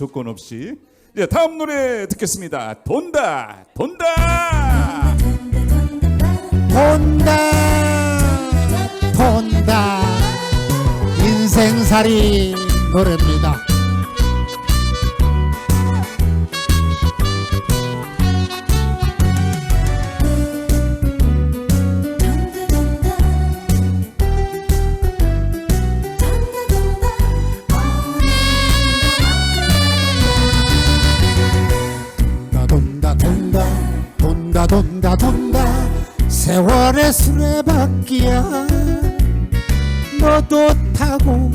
조건 없이. 네, 다음 노래 듣겠습니다. 돈다, 돈다. 돈다 돈다 인생살이 노래입니다 돈다 돈다. 세월의 수레바퀴야. 너도 타고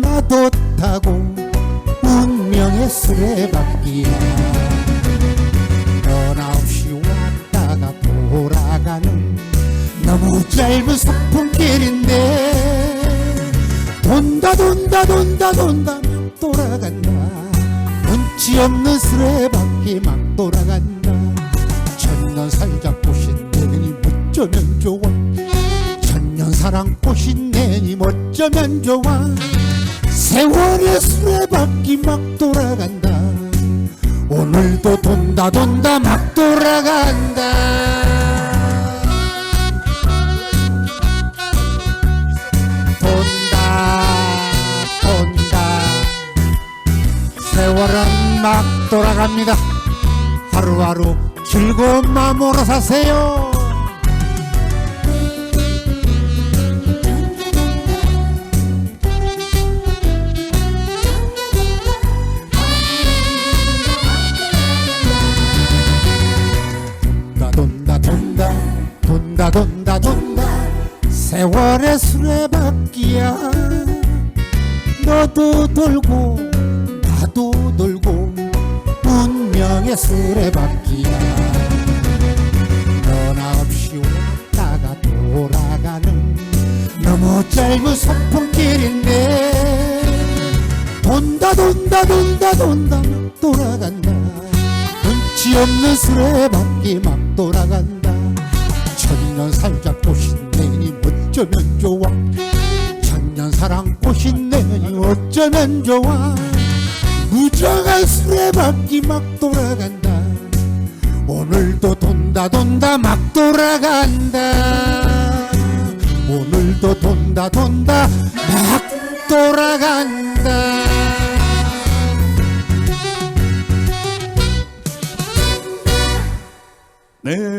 나도 타고 운명의 수레바퀴야. 변함없이 왔다가 돌아가는 너무 짧은 소풍길인데 돈다 돈다 돈다 돈다 막 돌아간다. 눈치 없는 수레바퀴 막 돌아간다 천년 살자 꽃인 내니 어쩌면 좋아? 천년 사랑 꽃인 내니 어쩌면 좋아? 세월의 수레바퀴 막 돌아간다. 오늘도 돈다 돈다 막 돌아간다. 돈다 돈다. 세월은 막 돌아갑니다. 하루하루 즐거운 마음으로 사세요. 돈다 돈다 돈다 돈다 돈다 돈다. 세월의 수레바퀴야. 너도 돌고 나도 운명의 수레바퀴야. 너나 없이 왔다가 돌아가는 너무 짧은 소풍길인데 돈다 돈다 돈다 돈다 막 돌아간다. 눈치 없는 수레바퀴 막 돌아간다. 천년 살자 꽃인 내니 어쩌면 좋아? 천년 사랑 꽃인 내니 어쩌면 좋아 내 바퀴 막 돌아간다. 오늘도 돈다 돈다 막 돌아간다. 오늘도 돈다 돈다 막 돌아간다. 네.